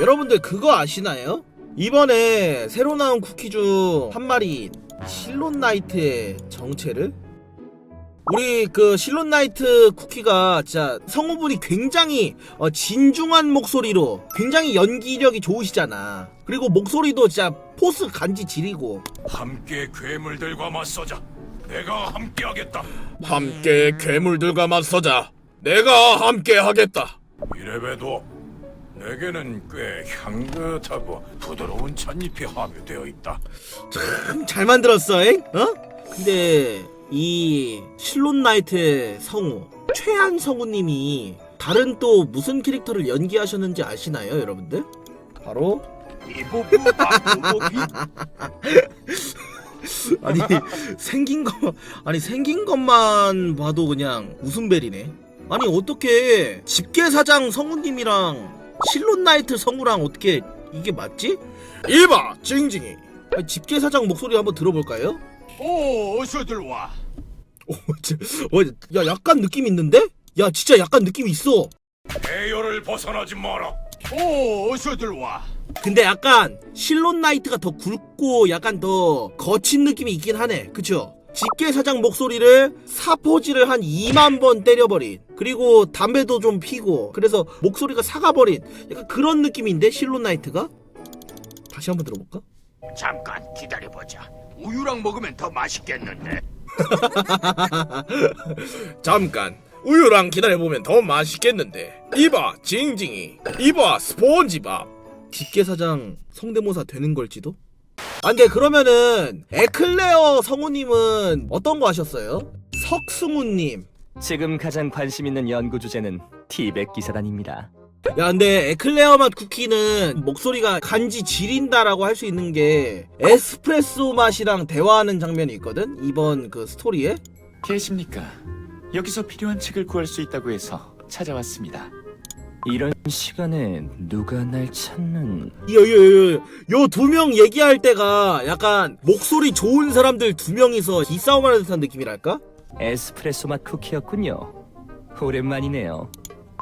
여러분들 그거 아시나요? 이번에 새로 나온 쿠키 중 한 마리인 실론 나이트의 정체를 우리 그 실론 나이트 쿠키가 진짜 성우분이 굉장히 어, 진중한 목소리로 굉장히 연기력이 좋으시잖아. 그리고 목소리도 진짜 포스 간지 지리고 함께 괴물들과 맞서자. 내가 함께 하겠다. 함께 괴물들과 맞서자. 내가 함께 하겠다. 이래봬도 내게는 꽤 향긋하고 부드러운 찻잎이 함유되어 있다. 참 잘 만들었어, 잉? 어? 근데 이 실론 나이트의 성우 최한 성우님이 다른 또 무슨 캐릭터를 연기하셨는지 아시나요, 여러분들? 바로 이부부 박부부기 아니 생긴 거 아니 생긴 것만 봐도 그냥 웃음벨이네. 아니 어떻게 집게 사장 성우님이랑 실론 나이트 성우랑 어떻게 이게 맞지? 이봐 징징이 아니, 집게사장 목소리 한번 들어볼까요? 오 어서들 와. 어, 저, 어, 야 약간 느낌 있는데? 야 진짜 약간 느낌 있어. 대열을 벗어나지 마라. 오 어서들 와. 근데 약간 실론 나이트가 더 굵고 약간 더 거친 느낌이 있긴 하네. 그쵸? 집게사장 목소리를 사포질을 한 2만 번 때려버린 그리고 담배도 좀 피고 그래서 목소리가 사가버린 약간 그런 느낌인데 실론 나이트가? 다시 한번 들어볼까? 잠깐 기다려보자. 우유랑 먹으면 더 맛있겠는데. 잠깐 우유랑 기다려보면 더 맛있겠는데 이봐 징징이 이봐 스폰지밥 집게사장 성대모사 되는 걸지도? 아 근데 그러면은 에클레어 성우님은 어떤 거 하셨어요? 석승우님 지금 가장 관심 있는 연구 주제는 티백 기사단입니다. 야 근데 에클레어 맛 쿠키는 목소리가 간지 지린다라고 할 수 있는 게 에스프레소 맛이랑 대화하는 장면이 있거든 이번 그 스토리에 계십니까? 여기서 필요한 책을 구할 수 있다고 해서 찾아왔습니다. 이런 시간에 누가 날 찾는 요요요요 두 명 얘기할 때가 약간 목소리 좋은 사람들 두 명이서 기싸움하는 듯한 느낌이랄까? 에스프레소 맛 쿠키였군요. 오랜만이네요.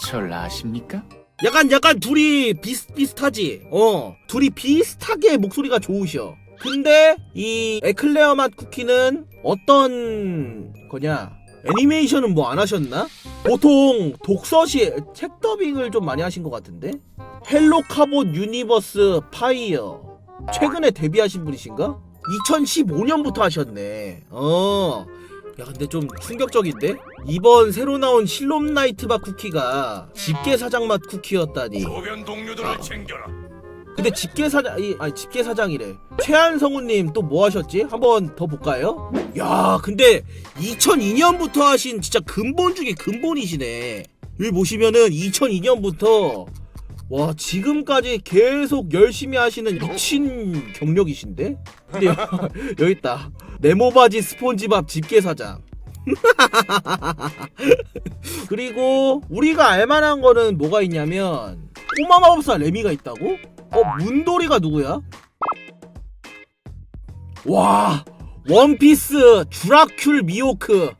절 아십니까? 약간 약간 둘이 비슷비슷하지 어 둘이 비슷하게 목소리가 좋으셔 근데 이 에클레어 맛 쿠키는 어떤 거냐 애니메이션은 뭐 안 하셨나? 보통 독서시 책 더빙을 좀 많이 하신 것 같은데 헬로 카봇 유니버스 파이어 최근에 데뷔하신 분이신가? 2015년부터 하셨네 어 야 근데 좀 충격적인데? 이번 새로 나온 실롬 나이트 맛 쿠키가 집게 사장 맛 쿠키였다니 주변 동료들을 챙겨라. 근데 집게사장 이 아니 집게사장이래 최한 성우님 또 뭐 하셨지? 한번 더 볼까요? 야 근데 2002년부터 하신 진짜 근본 중에 근본이시네 여기 보시면은 2002년부터 와 지금까지 계속 열심히 하시는 미친 경력이신데? 근데 여- 여기 있다 네모바지 스폰지밥 집게사장 그리고 우리가 알만한 거는 뭐가 있냐면 꼬마 마법사 레미가 있다고? 어 문돌이가 누구야? 와 원피스 주라큘 미호크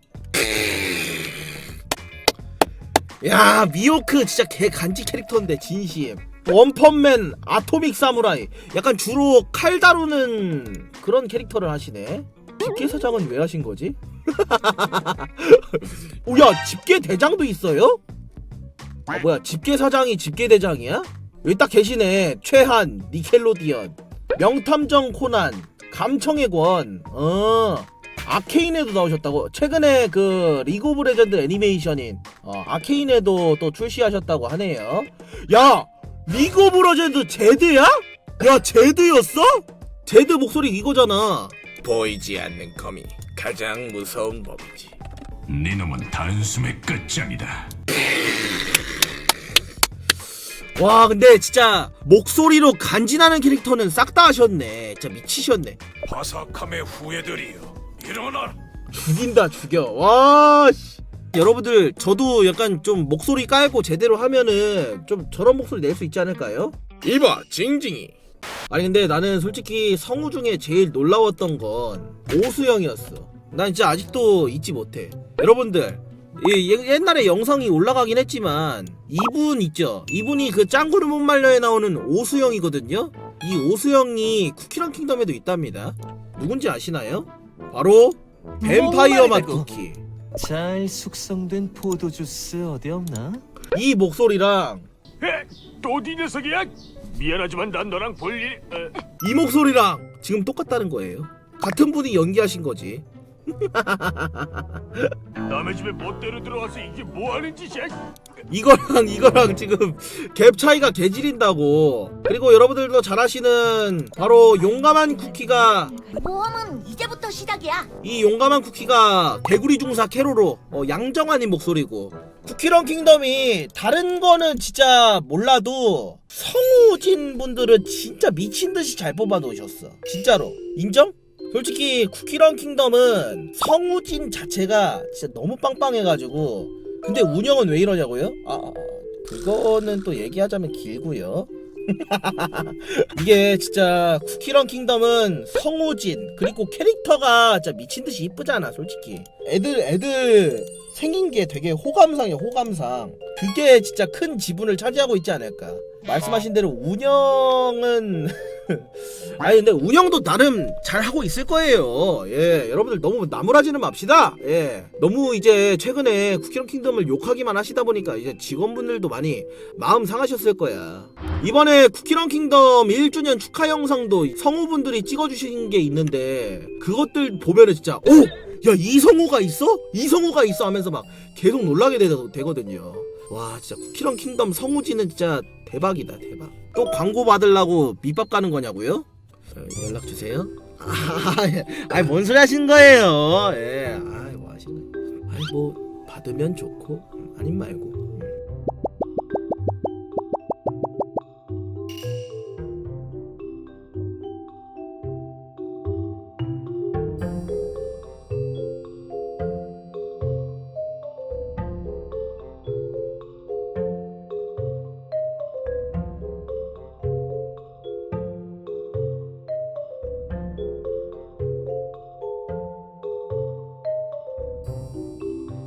야 미호크 진짜 개 간지 캐릭터인데 진심 원펀맨 아토믹 사무라이 약간 주로 칼 다루는 그런 캐릭터를 하시네 집게 사장은 왜 하신 거지? 오야 집게 대장도 있어요? 아 뭐야 집게 사장이 집게 대장이야? 여기 딱 계시네 최한 니켈로디언 명탐정 코난 감청의 권 어 아케인에도 나오셨다고 최근에 그 리그 오브 레전드 애니메이션인 어, 아케인에도 또 출시하셨다고 하네요 야 리그 오브 레전드 제드야? 야 제드였어? 제드 목소리 이거잖아 보이지 않는 검이 가장 무서운 법이지 네 놈은 단숨의 끝장이다. 와 근데 진짜 목소리로 간지나는 캐릭터는 싹 다 하셨네 진짜 미치셨네 바삭함의 후예들이여. 일어나라. 죽인다 죽여 와 씨. 여러분들 저도 약간 좀 목소리 깔고 제대로 하면은 좀 저런 목소리 낼 수 있지 않을까요? 이봐 징징이 아니 근데 나는 솔직히 성우 중에 제일 놀라웠던 건 오수영이었어 난 진짜 아직도 잊지 못해 여러분들 예, 예- 옛날에 영상이 올라가긴 했지만 이분 있죠 이분이 그 짱구를 못 말려에 나오는 오수영이거든요 이 오수영이 쿠키랑 킹덤에도 있답니다 누군지 아시나요? 바로 뱀파이어 맛. 쿠키 잘 숙성된 포도 주스 어디 없나? 이 목소리랑 또네 녀석이야? 미안하지만 난 너랑 볼 일... 이 목소리랑 지금 똑같다는 거예요 같은 분이 연기하신 거지 남의 집에 멋대로 들어와서 이게 뭐 하는 짓이야? 이거랑 이거랑 지금 갭 차이가 개지린다고 그리고 여러분들도 잘 아시는 바로 용감한 쿠키가 모험은 이제부터 시작이야. 이 용감한 쿠키가 개구리 중사 캐로로 어, 양정환님 목소리고 쿠키런 킹덤이 다른 거는 진짜 몰라도 성우진 분들은 진짜 미친 듯이 잘 뽑아 놓으셨어 진짜로 인정? 솔직히 쿠키런 킹덤은 성우진 자체가 진짜 너무 빵빵해가지고 근데 운영은 왜 이러냐고요? 아, 아, 그거는 또 얘기하자면 길고요. 이게 진짜 쿠키런 킹덤은 성우진 그리고 캐릭터가 진짜 미친 듯이 이쁘잖아 솔직히 애들 애들 생긴 게 되게 호감상이야 호감상 그게 진짜 큰 지분을 차지하고 있지 않을까 말씀하신 대로 운영은 아니 근데 운영도 나름 잘 하고 있을 거예요 예 여러분들 너무 나무라지는 맙시다 예 너무 이제 최근에 쿠키런 킹덤을 욕하기만 하시다 보니까 이제 직원분들도 많이 마음 상하셨을 거야 이번에 쿠키런 킹덤 1주년 축하 영상도 성우분들이 찍어주신 게 있는데 그것들 보면은 진짜 오! 야 이성우가 있어? 이성우가 있어 하면서 막 계속 놀라게 되, 되거든요 와 진짜 쿠키런 킹덤 성우지는 진짜 대박이다 대박. 또 광고 받으려고 밑밥 가는 거냐고요? 어, 연락 주세요. 아니 뭔 소리 하신 거예요? 예. 아이 뭐 하시는 아이 뭐 받으면 좋고 아님 말고